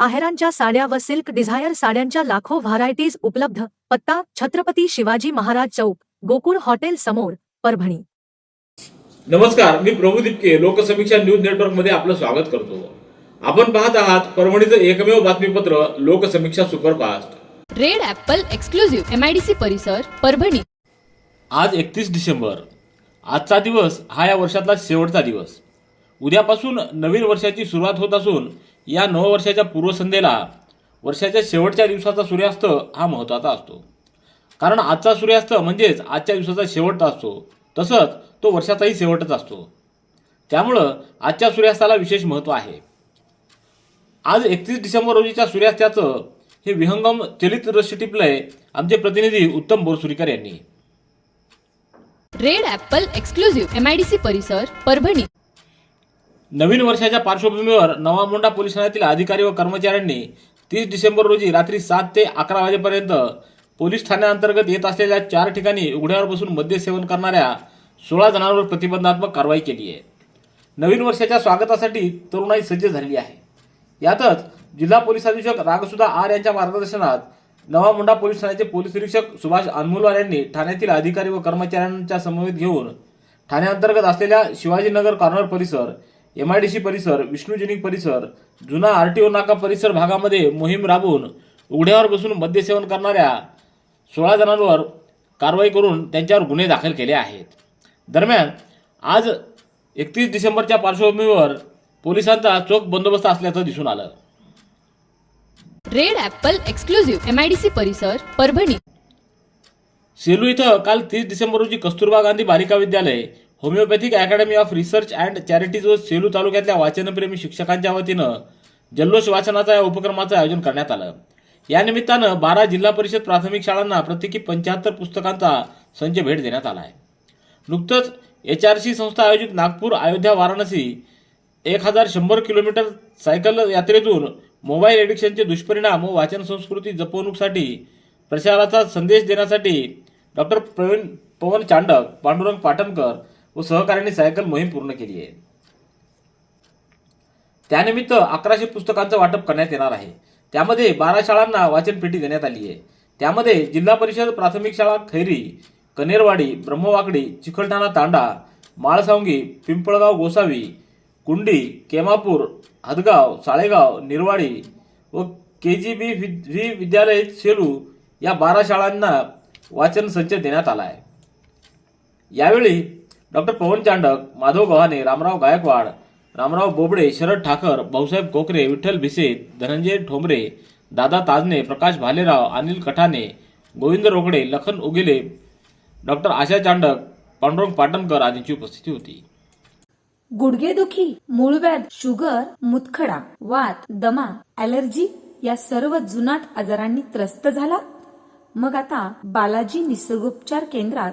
आहेरांच्या साड्या व silk Dzire साड्यांच्या लाखो व्हरायटीज उपलब्ध. पत्ता छत्रपती शिवाजी महाराज चौक गोकुळ हॉटेल समोर परभणी. नमस्कार मी प्रभू दिपके लोकसमीक्षा न्यूज नेटवर्कमध्ये आपलं स्वागत करतो. आपण पाहत आहात परभणीचं एकमेव बातमीपत्र Loksamiksha superfast. Red apple exclusive MIDC परिसर परभणी. आज एकतीस डिसेंबर. आजचा दिवस हा या वर्षातला शेवटचा दिवस. उद्यापासून नवीन वर्षाची सुरुवात होत असून या नववर्षाच्या पूर्वसंध्येला वर्षाच्या शेवटच्या दिवसाचा सूर्यास्त हा महत्त्वाचा असतो. कारण आजचा सूर्यास्त म्हणजेच आजच्या दिवसाचा शेवट असतो. तसंच तो वर्षाचाही शेवटच असतो. त्यामुळं आजच्या सूर्यास्ताला विशेष महत्त्व आहे. आज एकतीस डिसेंबर रोजीच्या सूर्यास्ताचं हे विहंगम चलित दृश्य टिपलंय आमचे प्रतिनिधी उत्तम बोरसुरीकर यांनी. रेड ॲपल एक्सक्लुझिव्ह एमआयडीसी परिसर परभणी. नवीन वर्षाच्या पार्श्वभूमीवर नवामोंडा पोलीस ठाण्यातील अधिकारी व कर्मचाऱ्यांनी तीस डिसेंबर रोजी रात्री सात ते अकरा वाजेपर्यंत पोलीस ठाण्याअंतर्गत येत असलेल्या चार ठिकाणी उघड्यावर बसून मद्य सेवन करणाऱ्या सोळा जणांवर प्रतिबंधात्मक कारवाई केली आहे. नवीन वर्षाच्या स्वागतासाठी तरुणाई सज्ज झालेली आहे. यातच जिल्हा पोलीस अधीक्षक रागसुधा आर यांच्या मार्गदर्शनात नवामुंडा पोलीस ठाण्याचे पोलीस निरीक्षक सुभाष अनमुलवार यांनी ठाण्यातील अधिकारी व कर्मचाऱ्यांच्या समवेत घेऊन ठाण्याअंतर्गत असलेल्या शिवाजीनगर कॉर्नर परिसर एमआयडीसी परिसर विष्णुजनिक परिसर जुना आरटीओ नाका परिसर भागामध्ये मोहीम राबवून उघड्यावर बसून मद्यसेवन करणाऱ्या सोळा जणांवर कारवाई करून त्यांच्यावर गुन्हे दाखल केले आहेत. दरम्यान आज एकतीस डिसेंबरच्या पार्श्वभूमीवर पोलिसांचा चोख बंदोबस्त असल्याचं दिसून आलं. रेड ॲपल एक्सक्लुझिव्ह एमआयडीसी परिसर परभणी. सेलू इथं काल तीस डिसेंबर रोजी Kasturba Gandhi Balika Vidyalaya homoeopathic academy of research and charities व सेलू तालुक्यातल्या वाचनप्रेमी शिक्षकांच्या वतीनं जल्लोष वाचनाचा या उपक्रमाचं आयोजन करण्यात आलं. या निमित्तानं बारा जिल्हा परिषद प्राथमिक शाळांना प्रत्येकी पंच्याहत्तर पुस्तकांचा संच भेट देण्यात आला आहे. नुकतंच एच आर सी संस्था आयोजित नागपूर अयोध्या वाराणसी एक हजार शंभर किलोमीटर सायकल यात्रेतून मोबाईल एडिक्शनचे दुष्परिणाम व वाचन संस्कृती जपवणूकसाठी प्रचाराचा संदेश देण्यासाठी डॉक्टर प्रवीण पवन चांडक पांडुरंग पाटणकर व सहकार्याने सायकल मोहीम पूर्ण केली आहे. त्यानिमित्त अकराशे पुस्तकांचं वाटप करण्यात येणार आहे. त्यामध्ये बारा शाळांना वाचनपेटी देण्यात आली आहे. त्यामध्ये जिल्हा परिषद प्राथमिक शाळा खैरी कनेरवाडी ब्रह्मवाकडी चिखलठाणा तांडा माळसावंगी पिंपळगाव गोसावी कुंडी केमापूर हदगाव साळेगाव निर्वाडी व के जी बी व्ही विद्यालय सेलू या बारा शाळांना वाचन संच देण्यात आला आहे. यावेळी डॉक्टर पवन चांडक माधव गव्हाणे रामराव गायकवाड रामराव बोबडे शरद ठाकर भाऊसाहेब कोकरे विठ्ठल भिसे धनंजय ठोंबरे दादा ताजने प्रकाश भालेराव अनिल कठाणे गोविंद रोकडे लखन उगिले डॉक्टर आशा चांडक पांडुरंग पाटणकर आदींची उपस्थिती होती. गुडघेदुखी मूळव्याध शुगर मुतखडा वात दमा ॲलर्जी या सर्व जुनाट आजारांनी त्रस्त झाला. मग आता बालाजी निसर्गोपचार केंद्रात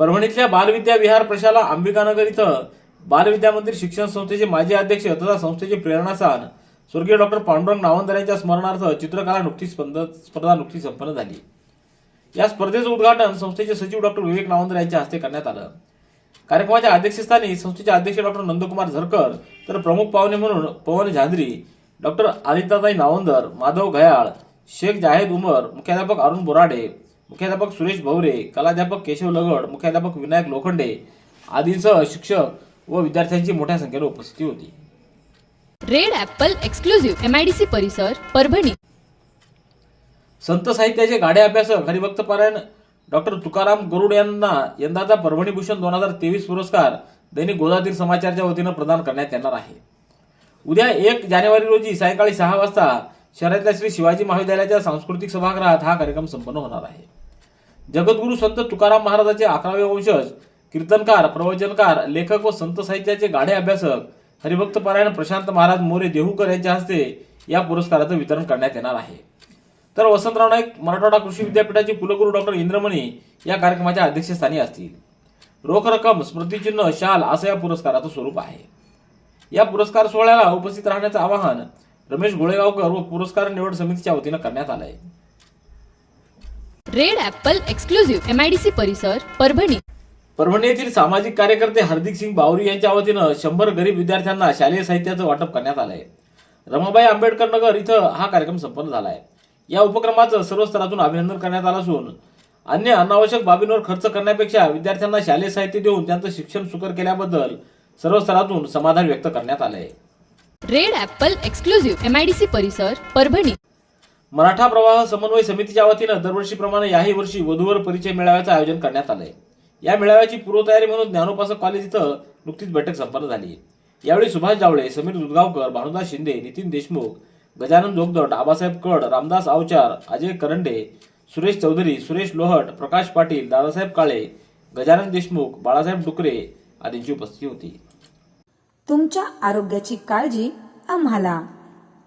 परभणीतल्या बालविद्या विहार प्रशाला अंबिकानगर इथं बालविद्या मंदिर शिक्षण संस्थेचे माजी अध्यक्ष तथा संस्थेचे प्रेरणास्थान स्वर्गीय डॉक्टर पांडुरंग नावंदर यांच्या स्मरणार्थ चित्रकला नुकतीच स्पर्धा स्पर्धा नुकतीच संपन्न झाली. या स्पर्धेचं उद्घाटन संस्थेचे सचिव डॉक्टर विवेक नावंदर यांच्या हस्ते करण्यात आलं. कार्यक्रमाच्या अध्यक्षस्थानी संस्थेचे अध्यक्ष डॉक्टर नंदकुमार झरकर तर प्रमुख पाहुणे म्हणून पवन झांद्री डॉक्टर आदित्यताई नावंदर माधव घयाळ शेख जाहेद उमर मुख्याध्यापक अरुण बोराडे मुख्याध्यापक सुरेश भवरे कलाध्यापक केशव लगड मुख्याध्यापक विनायक लोखंडे आदींसह शिक्षक व विद्यार्थ्यांची मोठ्या संख्येने उपस्थिती होती. रेड ॲपल एक्सक्लुझिव्ह एमआयडीसी परिसर परभणी. संत साहित्याचे गाढे अभ्यासक हरिभक्त पारायण डॉक्टर तुकाराम गरुड यांना यंदाचा परभणी भूषण दोन हजार तेवीस पुरस्कार दैनिक गोदातीर समाचारच्या वतीनं प्रदान करण्यात येणार आहे. उद्या एक जानेवारी रोजी सायंकाळी सहा वाजता शहरातल्या श्री शिवाजी महाविद्यालयाच्या सांस्कृतिक सभागृहात हा कार्यक्रम संपन्न होणार आहे. जगद्गुरू संत तुकाराम महाराजांचे अकरावे वंशज कीर्तनकार प्रवचनकार लेखक व संत साहित्याचे गाढे अभ्यासक हरिभक्त परायण प्रशांत महाराज मोरे देहूकर यांच्या हस्ते या पुरस्काराचं वितरण करण्यात येणार आहे. तर वसंतराव नाईक मराठवाडा कृषी विद्यापीठाचे कुलगुरू डॉक्टर इंद्रमणी या कार्यक्रमाच्या अध्यक्षस्थानी असतील. रोख रक्कम स्मृतिचिन्ह शाल असं या पुरस्काराचं स्वरूप आहे. या पुरस्कार सोहळ्याला उपस्थित राहण्याचं आवाहन रमेश गोळेगावकर व पुरस्कार निवड समितीच्या वतीनं करण्यात आलं आहे red apple exclusive M I D C परिसर परभणी. परभणी येथील सामाजिक कार्यकर्ते हार्दिक सिंग बावरी यांच्या वतीनं शंभर गरीब विद्यार्थ्यांना शालेय साहित्याचं वाटप करण्यात आलंय. रमाबाई आंबेडकर नगर इथं हा कार्यक्रम संपन्न झाला आहे या उपक्रमाचं सर्व स्तरातून अभिनंदन करण्यात आलं असून अन्य अनावश्यक बाबींवर खर्च करण्यापेक्षा विद्यार्थ्यांना शालेय साहित्य देऊन त्यांचं शिक्षण सुकर केल्याबद्दल सर्व स्तरातून समाधान व्यक्त करण्यात आलं आहे red apple exclusive M I D C परिसर परभणी. मराठा प्रवाह समन्वय समितीच्या वतीनं दरवर्षीप्रमाणे याही वर्षी वधूवर परिचय मेळाव्याचं आयोजन करण्यात आलंय. या मेळाव्याची पूर्वतयारी म्हणून ज्ञानोपासक कॉलेज इथं नुकतीच बैठक संपन्न झाली. यावेळी सुभाष जावळे समीर दुधगावकर भानुदास शिंदे नितीन देशमुख गजानन जोगदट आबासाहेब कड रामदास आवचार अजय करंडे सुरेश चौधरी सुरेश लोहट प्रकाश पाटील दादासाहेब काळे गजानन देशमुख बाळासाहेब डुकरे आदींची उपस्थिती होती. तुमच्या आरोग्याची काळजी आम्हाला.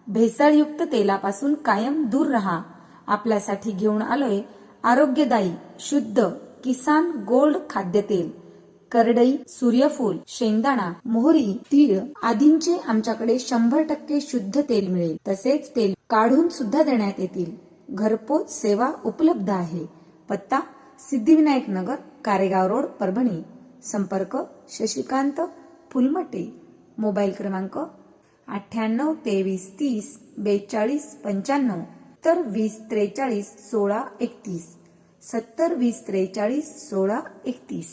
भेसळयुक्त तेलापासून कायम दूर राहा. आपल्यासाठी घेऊन आलोय आरोग्यदायी शुद्ध किसान गोल्ड खाद्यतेल. करडई सूर्यफूल शेंगदाणा मोहरी तीळ आदींचे आमच्याकडे शंभर टक्के शुद्ध तेल मिळेल. तसेच तेल काढून सुद्धा देण्यात येतील. घरपोच सेवा उपलब्ध आहे. पत्ता सिद्धिविनायक नगर कारेगाव रोड परभणी. संपर्क शशिकांत फुलमटे. मोबाईल क्रमांक अठ्ठ्याण्णव तेवीस तीस बेचाळीस पंच्याण्णव तर वीस त्रेचाळीस सोळा एकतीस. सत्तर वीस त्रेचाळीस सोळा एकतीस.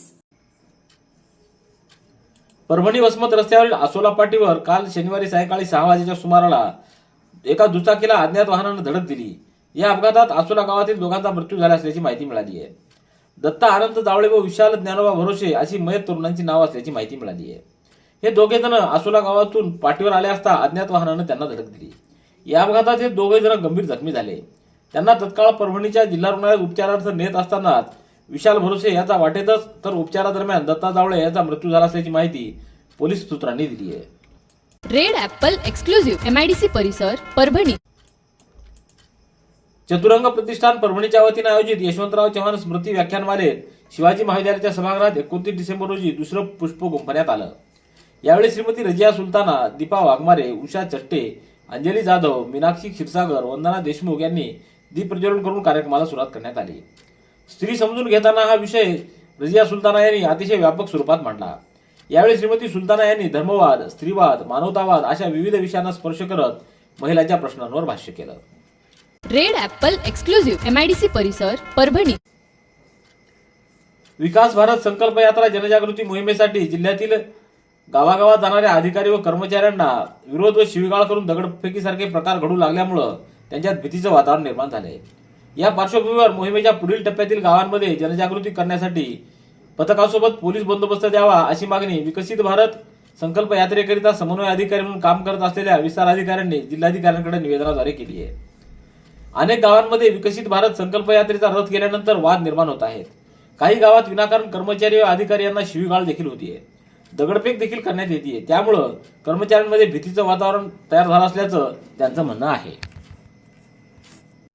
परभणी वसमत रस्त्यावरील आसोला पाटीवर काल शनिवारी सायंकाळी सहा वाजेच्या सुमाराला एका दुचाकीला अज्ञात वाहनानं धडक दिली. या अपघातात आसोला गावातील दोघांचा मृत्यू झाला असल्याची माहिती मिळाली आहे. दत्ता आनंद जावळे व विशाल ज्ञानोबा भरोसे अशी मयत तरुणांची नाव असल्याची माहिती मिळाली आहे. हे दोघे जण आसोला गावातून पाठीवर आले असता अज्ञात वाहनानं त्यांना धडक दिली. या अपघातात हे दोघे जण गंभीर जखमी झाले. त्यांना तत्काळ परभणीच्या जिल्हा रुग्णालयात उपचारार्थ नेत असतानाच विशाल भरोसे याचा वाटेतच तर उपचारादरम्यान दत्ता जावळे याचा मृत्यू झाला असल्याची माहिती पोलीस सूत्रांनी दिली आहे. Red apple exclusive M I D C परिसर परभणी. चतुरंग प्रतिष्ठान परभणीच्या वतीनं आयोजित यशवंतराव चव्हाण स्मृती व्याख्यानमालेत शिवाजी महाविद्यालयाच्या सभागृहात एकोणतीस डिसेंबर रोजी दुसरं पुष्प गुंफण्यात आलं. यावेळी श्रीमती रजिया सुलताना दीपा वाघमारे उषा चट्टे अंजली जाधव मीनाक्षी क्षीरसागर वंदना देशमुख यांनी दीप प्रज्वलन करून कार्यक्रमाला सुरुवात करण्यात आली. स्त्री समजून घेताना हा विषय रजिया सुलताना यांनी अतिशय व्यापक स्वरूपात मांडला. यावेळी श्रीमती सुलताना यांनी धर्मवाद स्त्रीवाद मानवतावाद अशा विविध विषयांना स्पर्श करत महिलांच्या प्रश्नांवर भाष्य केलं. Red apple exclusive M I D C परिसर परभणी. विकास भारत संकल्प यात्रा जनजागृती मोहिमेसाठी जिल्ह्यातील गावागावात जाणाऱ्या अधिकारी व कर्मचाऱ्यांना विरोध व शिवीगाळ करून दगडफेकीसारखे प्रकार घडू लागल्यामुळं त्यांच्यात भीतीचं वातावरण निर्माण झाले या पार्श्वभूमीवर मोहिमेच्या पुढील टप्प्यातील गावांमध्ये जनजागृती करण्यासाठी पथकासोबत पोलीस बंदोबस्त द्यावा अशी मागणी विकसित भारत संकल्प यात्रेकरिता समन्वय अधिकारी म्हणून काम करत असलेल्या विस्तार अधिकाऱ्यांनी जिल्हाधिकाऱ्यांकडे निवेदनाद्वारे केली आहे. अनेक गावांमध्ये विकसित भारत संकल्प यात्रेचा रथ केल्यानंतर वाद निर्माण होत आहेत. काही गावात विनाकारण कर्मचारी व अधिकारी यांना शिवीगाळ देखील होतीये. दगडफेक देखील करण्यात येते. त्यामुळं कर्मचाऱ्यांमध्ये भीतीचं वातावरण तयार झालं असल्याचं त्यांचं म्हणणं आहे.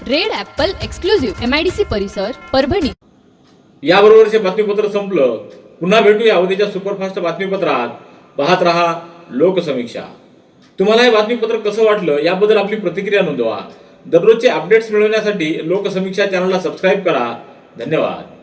Red apple exclusive M I D C परिसर परभणी. याबरोबरचे बातमीपत्र संपलं. पुन्हा भेटूया उद्याच्या सुपरफास्ट बातमीपत्रात. पाहत रहा लोकसमीक्षा. तुम्हाला हे बातमीपत्र कसं वाटलं याबद्दल आपली प्रतिक्रिया नोंदवा. दररोजचे अपडेट्स मिळवण्यासाठी लोकसमीक्षा चॅनलला सबस्क्राईब करा. धन्यवाद.